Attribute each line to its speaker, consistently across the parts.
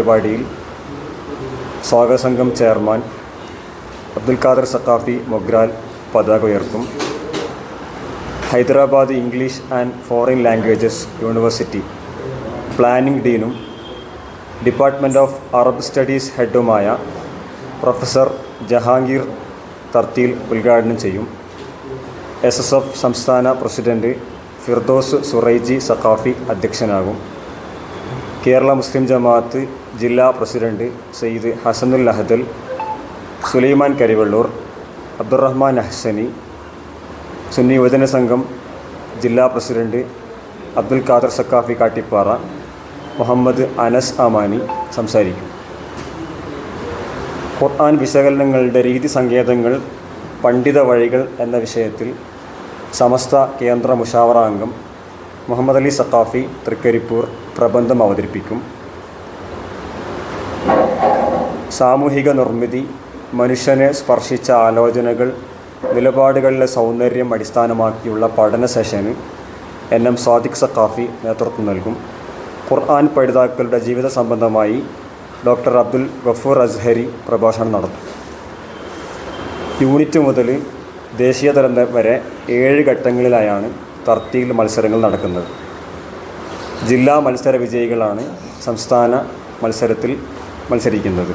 Speaker 1: പരിപാടിയിൽ സ്വാഗത സംഘം ചെയർമാൻ അബ്ദുൽ ഖാദർ സക്കാഫി മൊഗ്രാൽ പതാക ഉയർത്തും. Hyderabad English and foreign languages university planning ഡീനും department of Arab studies ഹെഡുമായ പ്രൊഫസർ ജഹാംഗീർ തർത്തീൽ ഉദ്ഘാടനം ചെയ്യും. എസ് എസ് എഫ് സംസ്ഥാന പ്രസിഡന്റ് ഫിർദോസ് സുറൈജി സഖാഫി അധ്യക്ഷനാകും. കേരള മുസ്ലിം ജമാഅത്ത് ജില്ലാ പ്രസിഡന്റ് സയ്യിദ് ഹസനുൽ അഹദൽ സുലൈമാൻ കരിവള്ളൂർ അബ്ദുറഹ്മാൻ അഹ്സനി സുന്നി യുവജന സംഘം ജില്ലാ പ്രസിഡന്റ് അബ്ദുൽ ഖാദർ സക്കാഫി കാട്ടിപ്പാറ മുഹമ്മദ് അനസ് അമാനി സംസാരിക്കും. ഖുർആൻ വിശകലനങ്ങളുടെ രീതി സങ്കേതങ്ങൾ പണ്ഡിത വഴികൾ എന്ന വിഷയത്തിൽ സമസ്ത കേന്ദ്ര മുഷാവറ അംഗം മുഹമ്മദ് അലി സക്കാഫി തൃക്കരിപ്പൂർ പ്രബന്ധം അവതരിപ്പിക്കും. സാമൂഹിക നിർമ്മിതി മനുഷ്യനെ സ്പർശിച്ച ആലോചനകൾ നിലപാടുകളിലെ സൗന്ദര്യം അടിസ്ഥാനമാക്കിയുള്ള പഠന സെഷന് എൻ എം സാദിഖ് സക്കാഫി നേതൃത്വം നൽകും. ഖുർആൻ പഠിതാക്കളുടെ ജീവിത സംബന്ധമായി ഡോക്ടർ അബ്ദുൽ ഗഫൂർ അസ്ഹരി പ്രഭാഷണം നടത്തും. യൂണിറ്റ് മുതൽ ദേശീയ ദേശീയതലം വരെ ഏഴ് ഘട്ടങ്ങളിലായാണ് തർത്തിയിൽ മത്സരങ്ങൾ നടക്കുന്നത്. ജില്ലാ മത്സര വിജയികളാണ് സംസ്ഥാന മത്സരത്തിൽ മത്സരിക്കുന്നത്.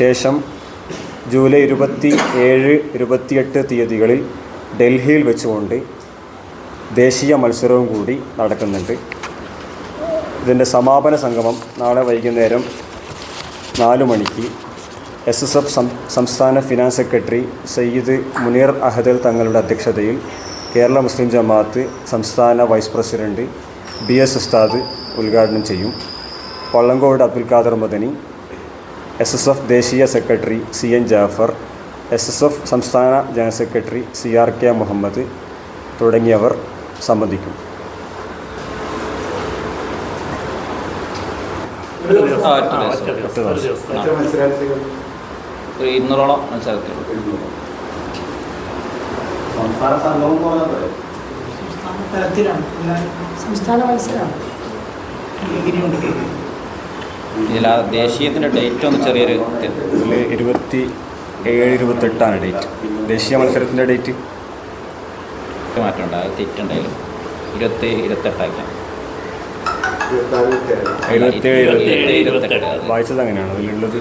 Speaker 1: ശേഷം ജൂലൈ ഇരുപത്തി ഏഴ് ഇരുപത്തിയെട്ട് തീയതികളിൽ ഡൽഹിയിൽ വെച്ചുകൊണ്ട് ദേശീയ മത്സരവും കൂടി നടക്കുന്നുണ്ട്. ഇതിന്റെ സമാപന സംഗമം നാളെ വൈകുന്നേരം നാല് മണിക്ക് എസ് എസ് എഫ് സംസ്ഥാന ഫിനാൻസ് സെക്രട്ടറി സയ്യിദ് മുനീർ അഹദൽ തങ്ങളുടെ അധ്യക്ഷതയിൽ കേരള മുസ്ലിം ജമാഅത്ത് സംസ്ഥാന വൈസ് പ്രസിഡന്റ് ബി എസ് ഉസ്താദ് ഉദ്ഘാടനം ചെയ്യും. Pallangod Abdul Khader Madani S S F ദേശീയ secretary C N Jafar S S F സംസ്ഥാന general secretary C R K Muhammad തുടങ്ങിയവർ സംബന്ധിക്കും.
Speaker 2: ഇരുന്നൂറോളം മത്സരത്തിൽ
Speaker 3: സംസ്ഥാന സംഘവും പോകുന്നത്
Speaker 4: സംസ്ഥാന തലത്തിലാണ് എല്ലാവരും സംസ്ഥാന മത്സരമാണ് ഡിഗ്രിയുണ്ട്
Speaker 2: ഇതിൽ ആ ദേശീയത്തിന്റെ ഡേറ്റ് ഒന്ന് ചെറിയൊരു ഇത്.
Speaker 1: ഇതിൽ ഇരുപത്തി ഏഴ് ഇരുപത്തെട്ടാണ് ഡേറ്റ് ദേശീയ മത്സരത്തിന്റെ ഡേറ്റ്
Speaker 2: മാറ്റമുണ്ട്. അത് തെറ്റുണ്ടായാലും ഇരുപത്തി ഇരുപത്തെട്ടാക്കാം
Speaker 3: ഇരുപത്താറ് കുട്ടികളാണ്.
Speaker 1: എഴുപത്തേഴ്
Speaker 2: ഇരുപത്തി
Speaker 1: ഇരുപത്തി
Speaker 2: ഇരുപത്തെട്ട്.
Speaker 1: വായിച്ചത് അങ്ങനെയാണ്. അതിലുള്ളത്